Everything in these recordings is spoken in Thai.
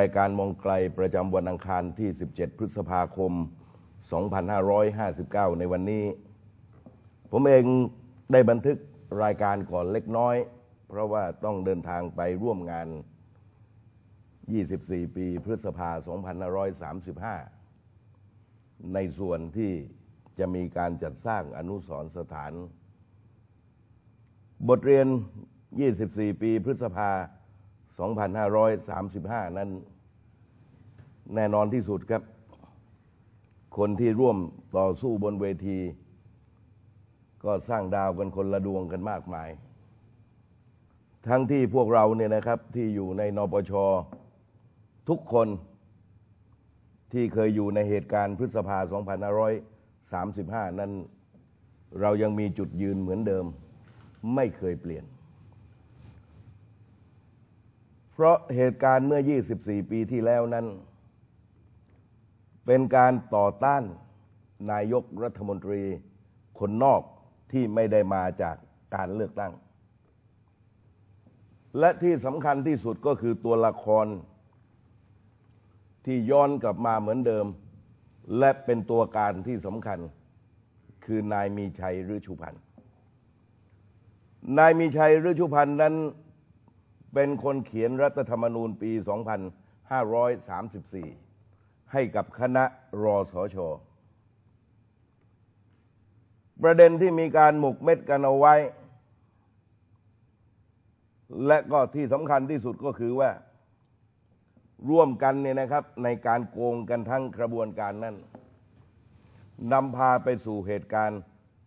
รายการมองไกลประจำวันอังคารที่ 17 พฤษภาคม 2559 ในวันนี้ ผมเองได้บันทึกรายการก่อนเล็กน้อย เพราะว่าต้องเดินทางไปร่วมงาน 24 ปีพฤษภา 2535 ในส่วนที่จะมีการจัดสร้างอนุสรสถาน บทเรียน 24 ปีพฤษภา 2535 2,535 นั้นแน่นอนที่สุดครับ คนที่ร่วมต่อสู้บนเวที ก็สร้างดาวกันคนละดวงกันมากมาย ทั้งที่พวกเราเนี่ยนะครับที่อยู่ในนปช ทุกคนที่เคยอยู่ในเหตุการณ์พฤษภา 2535 นั้น เรายังมีจุดยืนเหมือนเดิม ไม่เคยเปลี่ยน เพราะเหตุการณ์เมื่อ 24 ปีที่แล้วนั้น เป็นการต่อต้านนายกรัฐมนตรีคนนอกที่ไม่ได้มาจากการเลือกตั้ง และที่สำคัญที่สุดก็คือตัวละคร ที่ย้อนกลับมาเหมือนเดิม และเป็นตัวการที่สำคัญ คือนายมีชัยฤชุพันธ์นายมีชัยฤชุพันธ์นั้น เป็นคนเขียนรัฐธรรมนูญปี 2534 ให้กับคณะรอสชประเด็นที่มีการหมกเม็ดกันเอาไว้ และก็ที่สำคัญที่สุดก็คือว่า ร่วมกันเนี่ยนะครับในการโกงกันทั้งกระบวนการนั้นนำพาไปสู่เหตุการณ์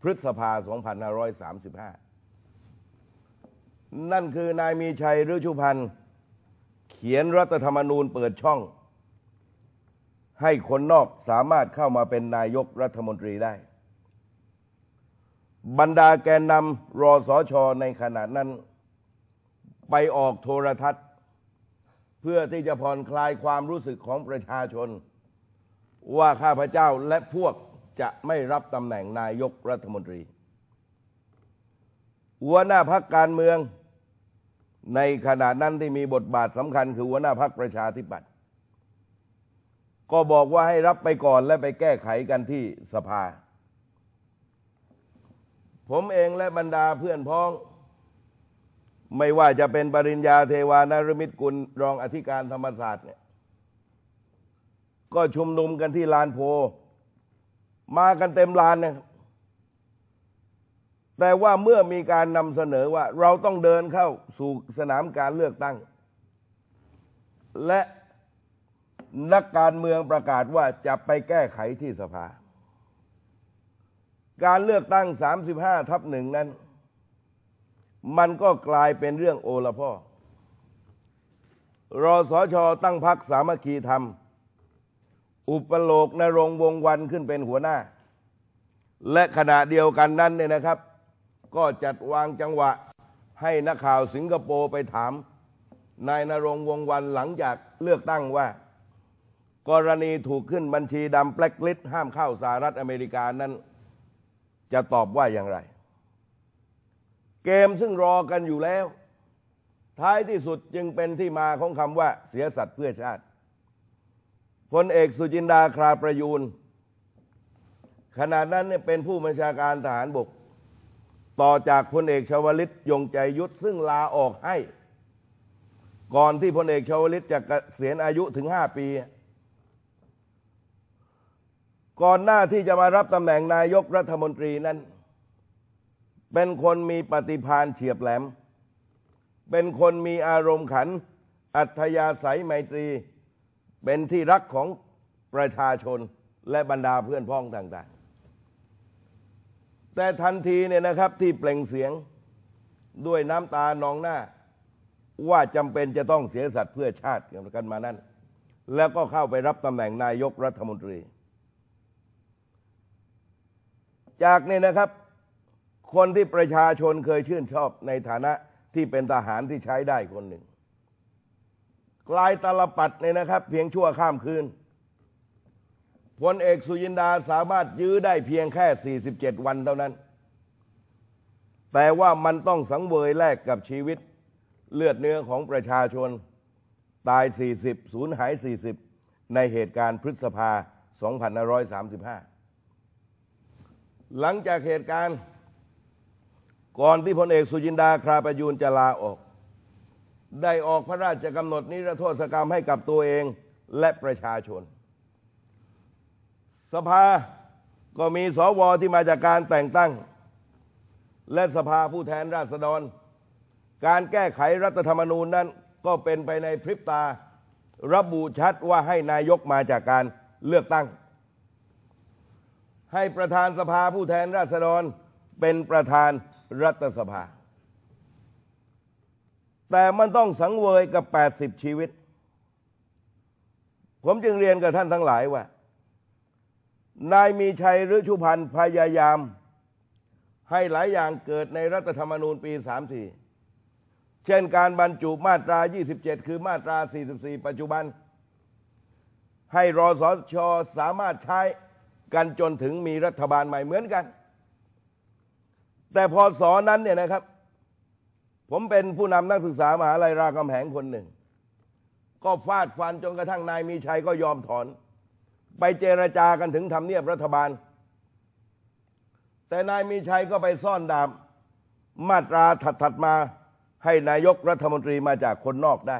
พฤษภา 2535 นั่นคือนายมีชัยฤชุพันธ์เขียนรัฐธรรมนูญเปิดช่อง ให้คนนอกสามารถเข้ามาเป็นนายกรัฐมนตรีได้ บรรดาแกนนำรอสอชอในขณะนั้น ไปออกโทรทัศน์ เพื่อที่จะผ่อนคลายความรู้สึกของประชาชน ว่าข้าพเจ้าและพวกจะไม่รับตำแหน่งนายกรัฐมนตรีหัวหน้าพักการเมือง ในขณะนั้นที่มีบทบาทสำคัญคือหัวหน้าพักประชาธิปัตย์ก็บอกว่าให้รับไปก่อนและไปแก้ไขกันที่สภา ผมเองและบรรดาเพื่อนพ้อง ไม่ว่าจะเป็นปริญญาเทวานรมิตกุลรองอธิการธรรมศาสตร์เนี่ยก็ชุมนุมกันที่ลานโพ มากันเต็มลานนะครับ แต่ว่าเมื่อมีการนำเสนอว่าเราต้องเดินเข้าสู่สนามการเลือกตั้ง และนักการเมืองประกาศว่าจะไปแก้ไขที่สภา การเลือกตั้ง 35 ทับหนึ่งนั้น มันก็กลายเป็นเรื่องโอละพ่อรอสอชอตั้งพักสามัคคีธรรม อุปโลกนรงวงวันขึ้นเป็นหัวหน้า และขณะเดียวกันนั้นเนี่ยนะครับ ก็จัดวางจังหวะให้นักข่าวสิงคโปร์ไปถาม นายนรงวงวันหลังจากเลือกตั้งว่า กรณีถูกขึ้นบัญชีดำแบล็คลิสต์ห้ามเข้าสหรัฐอเมริกานั้น จะตอบว่าอย่างไร เกมซึ่งรอกันอยู่แล้ว ท้ายที่สุดจึงเป็นที่มาของคำว่าเสียสัตว์เพื่อชาติพลเอกสุจินดาคราประยูนขณะนั้นเนี่ยเป็นผู้บัญชาการทหารบก ต่อจากพลเอกชวลิตยงใจยุทธซึ่งลาออกให้ ก่อนที่พลเอกชวลิตจะเกษียณอายุถึงห้าปี ก่อนหน้าที่จะมารับตำแหน่งนายกรัฐมนตรีนั้น เป็นคนมีปฏิภาณเฉียบแหลม เป็นคนมีอารมณ์ขัน อัธยาศัยไมตรี เป็นที่รักของประชาชนและบรรดาเพื่อนพ้องต่าง แต่ทันทีเนี่ยนะครับที่เปล่งเสียงด้วยน้ำตานองหน้า ว่าจำเป็นจะต้องเสียสัตว์เพื่อชาติกันมานั้น แล้วก็เข้าไปรับตำแหน่งนายกรัฐมนตรี จากนี้นะครับ คนที่ประชาชนเคยชื่นชอบในฐานะที่เป็นทหารที่ใช้ได้คนหนึ่ง กลายตลปัดเนี่ยนะครับ เพียงชั่วข้ามคืน พลเอกสุยินดาสามารถยื้อได้เพียงแค่ 47 วันเท่านั้น แต่ว่ามันต้องสังเวยแลกกับชีวิต เลือดเนื้อของประชาชน ตาย 40 สูญหาย 40 ในเหตุการณ์พฤษภา 2535 หลังจากเหตุการณ์ ก่อนที่พลเอกสุจินดาคราประยูนจะลาออก ได้ออกพระราชกำหนดนิรโทษกรรมให้กับตัวเองและประชาชน สภาก็มีสวที่มาจากการแต่งตั้ง และสภาผู้แทนราษฎร การแก้ไขรัฐธรรมนูญนั้น ก็เป็นไปในพริบตา ระบุชัดว่าให้นายกมาจากการเลือกตั้ง ให้ประธานสภาผู้แทนราษฎรเป็นประธานรัฐสภา แต่มันต้องสังเวยกับ 80 ชีวิต ผมจึงเรียนกับท่านทั้งหลายว่า นายมีชัยหรือชุพันธ์พยายาม ให้หลายอย่างเกิดในรัฐธรรมนูญปี 34 เช่นการบรรจุมาตรา 27 คือมาตรา 44 ปัจจุบัน ให้รอสชสามารถใช้กันจนถึงมีรัฐบาลใหม่เหมือนกัน แต่พอสอนั้นเนี่ยนะครับ ผมเป็นผู้นำนักศึกษามหาลัยรามคำแหงคนหนึ่ง ก็ฟาดฟันจนกระทั่งนายมีชัยก็ยอมถอน ไปเจรจากันถึงทำเนียบรัฐบาล แต่นายมีชัยก็ไปซ่อนดาบมาตราถัดๆมาให้นายกรัฐมนตรีมาจากคนนอกได้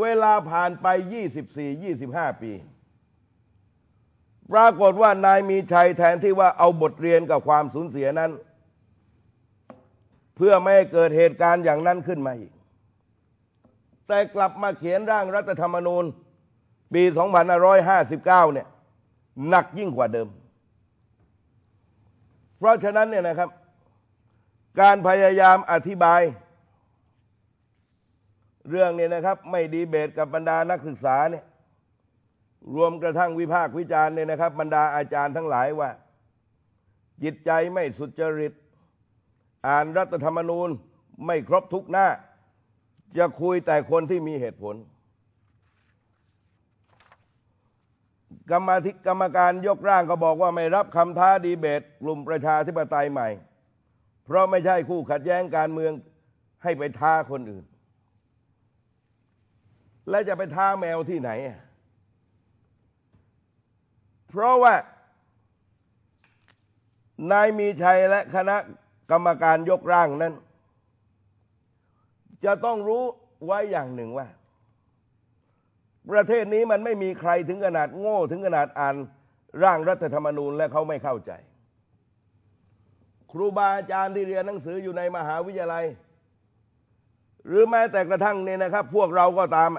เวลาผ่านไป 24-25 ปี ปรากฏว่านายมีชัยแทนที่ว่าเอาบทเรียนกับความสูญเสียนั้น เพื่อไม่ให้เกิดเหตุการณ์อย่างนั้นขึ้นมาอีก แต่กลับมาเขียนร่างรัฐธรรมนูญ ปี2559 เนี่ยหนักยิ่งกว่าเดิม เพราะฉะนั้นเนี่ยนะครับ การพยายามอธิบาย เรื่องเนี้นะครับ ไม่ดีเบตกับบรรดานักศึกษาเนี่ยรวมกระทั่งวิพากษ์วิจารณ์เนี่ยนะครับ บรรดาอาจารย์ทั้งหลายว่า จิตใจไม่สุจริต อ่านรัฐธรรมนูญไม่ครบทุกหน้า จะคุยแต่คนที่มีเหตุผล กรรมธิกรรมการยกร่างก็บอกว่าไม่รับคำท้าดีเบต กลุ่มประชาธิปไตยใหม่ เพราะไม่ใช่คู่ขัดแย้งการเมืองให้ไปท้าคนอื่น และจะไปท้าแมวที่ไหน เพราะว่านายมีชัยและคณะกรรมการยกร่างนั้น จะต้องรู้ไว้อย่างหนึ่งว่า ประเทศนี้มันไม่มีใครถึงขนาดโง่ถึงขนาดอ่านร่างรัฐธรรมนูญและเขาไม่เข้าใจ ครูบาอาจารย์ที่เรียนหนังสืออยู่ในมหาวิทยาลัย หรือแม้แต่กระทั่งเนี่ยนะครับ พวกเราก็ตาม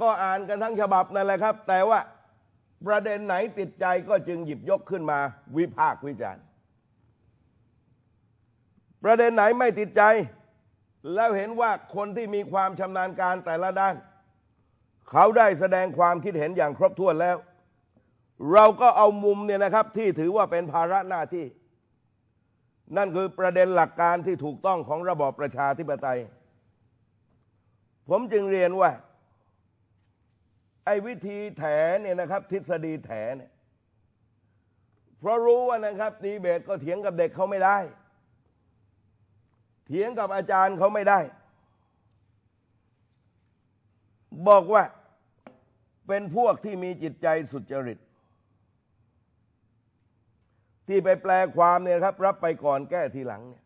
ก็อ่านกันทั้งฉบับนั่นแหละครับ แต่ว่าประเด็นไหนติดใจก็จึงหยิบยกขึ้นมา วิพากษ์วิจารณ์ ประเด็นไหนไม่ติดใจ แล้วเห็นว่าคนที่มีความชำนาญการแต่ละด้าน เขาได้แสดงความคิดเห็นอย่างครบถ้วนแล้ว เราก็เอามุมเนี่ยนะครับ ที่ถือว่าเป็นภาระหน้าที่ นั่นคือประเด็นหลักการที่ถูกต้องของระบอบประชาธิปไตย ผมจึงเรียนว่า ไอ้วิธีแถเนี่ยนะครับ ทฤษฎีแถเนี่ยเพราะรู้ว่านะครับดีเบตก็เถียงกับเด็กเขาไม่ได้ เถียงกับอาจารย์เขาไม่ได้บอกว่า เป็นพวกที่มีจิตใจสุจริต ที่ไปแปลความเนี่ยครับ รับไปก่อนแก้ทีหลังเนี่ย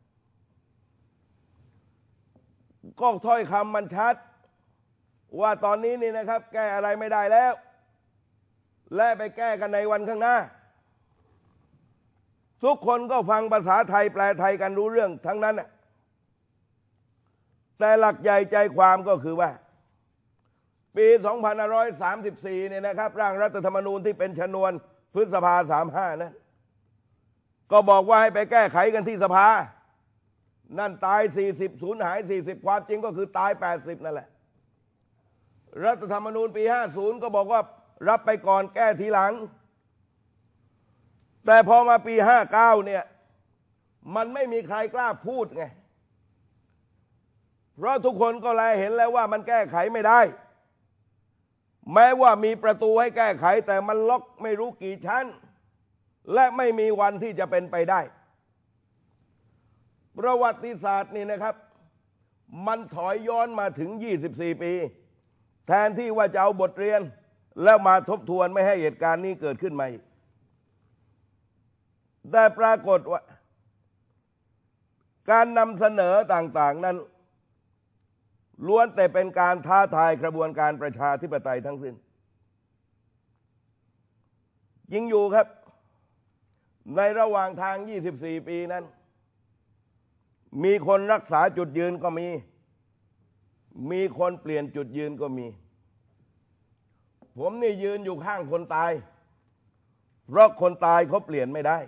ก็ถ้อยคำมันชัด ว่าตอนนี้นี่นะครับ แก้อะไรไม่ได้แล้ว และไปแก้กันในวันข้างหน้า ทุกคนก็ฟังภาษาไทยแปลไทยกันรู้เรื่องทั้งนั้นแต่หลักใหญ่ใจความก็คือว่า ปี 2534 เนี่ยนะครับ ร่างรัฐธรรมนูญที่เป็นชนวนพฤษภา 35 นะ ก็บอกว่าให้ไปแก้ไขกันที่สภา นั่นตาย 40 สูญหาย 40 ความจริงก็คือตาย 80 นั่นแหละ รัฐธรรมนูญปี 50 ก็บอกว่ารับไปก่อนแก้ทีหลัง แต่พอมาปี 59 เนี่ย มันไม่มีใครกล้าพูดไง เพราะทุกคนก็แลเห็นแล้วว่ามันแก้ไขไม่ได้ แม้ว่ามีประตูให้แก้ไข แต่มันล็อกไม่รู้กี่ชั้น และไม่มีวันที่จะเป็นไปได้ ประวัติศาสตร์นี่นะครับ มันถอยย้อนมาถึง 24 ปี แทนที่ว่าจะเอาบทเรียน แล้วมาทบทวนไม่ให้เหตุการณ์นี้เกิดขึ้นมาอีกแต่ปรากฏว่า การนำเสนอต่าง ๆ นั้น ล้วนแต่เป็นการท้าทายกระบวนการประชาธิปไตยทั้งสิ้นยิงอยู่ครับ ในระหว่างทาง 24 ปีนั้น มีคนรักษาจุดยืนก็มี มีคนเปลี่ยนจุดยืนก็มี ผมนี่ยืนอยู่ข้างคนตาย เพราะคนตายเขาเปลี่ยนไม่ได้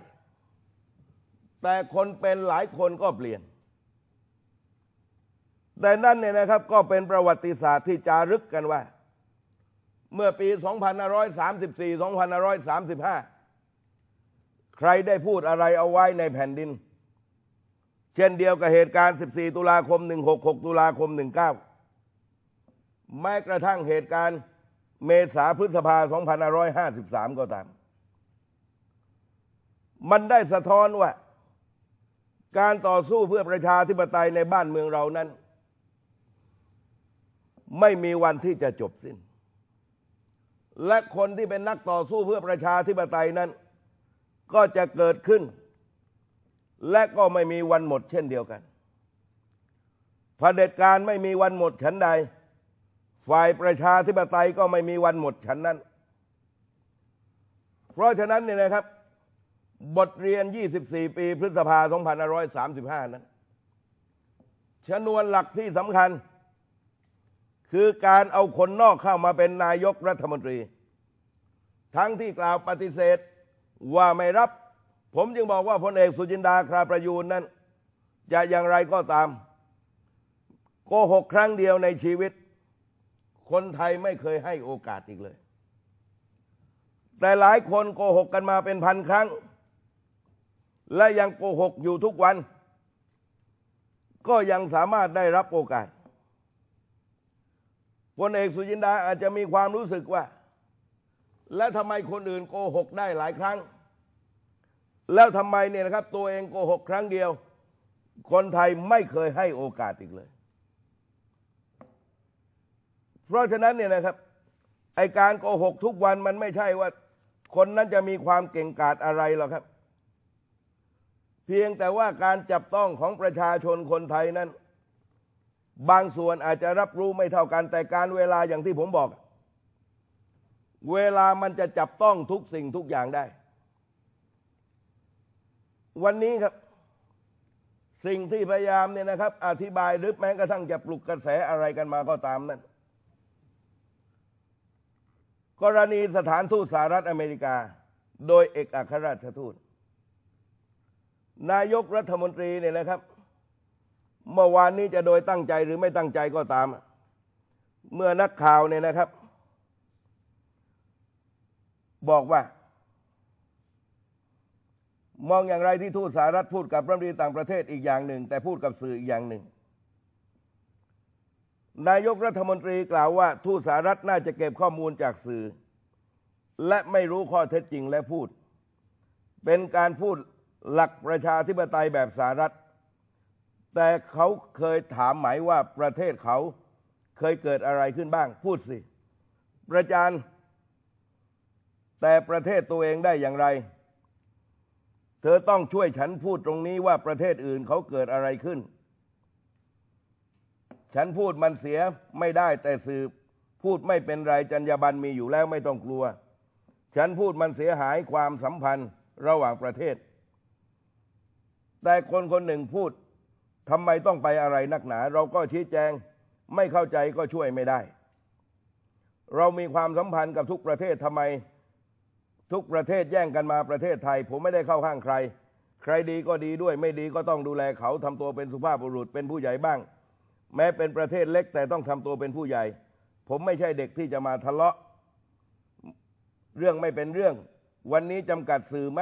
แต่คนเป็นหลายคนก็เปลี่ยน แต่นั่นเนี่ยนะครับก็เป็นประวัติศาสตร์ที่จารึกกันว่า เมื่อปี 2534 2535 ใครได้พูดอะไรเอาไว้ในแผ่นดิน เช่นเดียวกับเหตุการณ์ 14 ตุลาคม 166 ตุลาคม 19 แม้กระทั่งเหตุการณ์เมษาพฤษภา 2553 ก็ตาม มันได้สะท้อนว่า การต่อสู้เพื่อประชาธิปไตยในบ้านเมืองเรานั้น ไม่มีวันที่จะจบสิ้น และคนที่เป็นนักต่อสู้เพื่อประชาธิปไตยนั้น ก็จะเกิดขึ้น และก็ไม่มีวันหมดเช่นเดียวกันเผด็จการไม่มีวันหมดฉันใด ฝ่ายประชาธิปไตยก็ไม่มีวันหมดฉันนั้น เพราะฉะนั้นเนี่ยนะครับ บทเรียน 24 ปีพฤษภา2535 นั้นชนวนหลักที่สำคัญ คือการเอาคนนอกเข้ามาเป็นนายกรัฐมนตรี ทั้งที่กล่าวปฏิเสธว่าไม่รับ ผมจึงบอกว่าพลเอกสุจินดาคราประยูนนั้น จะอย่างไรก็ตาม โกหกครั้งเดียวในชีวิต คนไทยไม่เคยให้โอกาสอีกเลย แต่หลายคนโกหกกันมาเป็นพันครั้ง และยังโกหกอยู่ทุกวัน ก็ยังสามารถได้รับโอกาส พลเอกสุจินดาอาจจะมีความรู้สึกว่า และทำไมคนอื่นโกหกได้หลายครั้ง แล้วทำไมเนี่ยนะครับ ตัวเองโกหกครั้งเดียว คนไทยไม่เคยให้โอกาสอีกเลย เพราะฉะนั้นเนี่ยนะครับไอการโกหกทุกวันมันไม่ใช่ว่า คนนั้นจะมีความเก่งกาจอะไรหรอกครับ เพียงแต่ว่าการจับต้องของประชาชนคนไทยนั้น บางส่วนอาจจะรับรู้ไม่เท่ากัน แต่การเวลาอย่างที่ผมบอก เวลามันจะจับต้องทุกสิ่งทุกอย่างได้ วันนี้ครับ สิ่งที่พยายามเนี่ยนะครับ อธิบายหรือแม้กระทั่งจะปลุกกระแสอะไรกันมาก็ตามนั้นกรณีสถานทูตสหรัฐอเมริกา โดยเอกอัครราชทูต นายกรัฐมนตรีเนี่ยนะครับ เมื่อวานนี้จะโดยตั้งใจหรือไม่ตั้งใจก็ตาม เมื่อนักข่าวเนี่ยนะครับ บอกว่า มองอย่างไรที่ทูตสหรัฐพูดกับรัฐมนตรีต่างประเทศอีกอย่างหนึ่ง แต่พูดกับสื่ออีกอย่างหนึ่ง นายกรัฐมนตรีกล่าวว่า ทูตสหรัฐน่าจะเก็บข้อมูลจากสื่อ และไม่รู้ข้อเท็จจริงและพูด เป็นการพูดหลักประชาธิปไตยแบบสหรัฐ แต่เขาเคยถามหมายว่าประเทศเขาเคยเกิดอะไรขึ้นบ้าง พูดสิ ประจานแต่ประเทศตัวเองได้อย่างไร เธอต้องช่วยฉันพูดตรงนี้ว่าประเทศอื่นเขาเกิดอะไรขึ้น ฉันพูดมันเสียไม่ได้แต่สืบพูดไม่เป็นไรจรรยาบรรณมีอยู่แล้วไม่ต้องกลัว ฉันพูดมันเสียหายความสัมพันธ์ระหว่างประเทศ แต่คนคนหนึ่งพูด ทำไมต้องไปอะไรนักหนา เราก็ชี้แจงไม่เข้าใจก็ช่วยไม่ได้ เรามีความสัมพันธ์กับทุกประเทศทำไมทุกประเทศแย่งกันมาประเทศไทย ผมไม่ได้เข้าข้างใคร ใครดีก็ดีด้วยไม่ดีก็ต้องดูแลเขาทำตัวเป็นสุภาพบุรุษเป็นผู้ใหญ่บ้าง แม้เป็นประเทศเล็กแต่ต้องทำตัวเป็นผู้ใหญ่ ผมไม่ใช่เด็กที่จะมาทะเลาะ เรื่องไม่เป็นเรื่อง วันนี้จำกัดสื่อไหม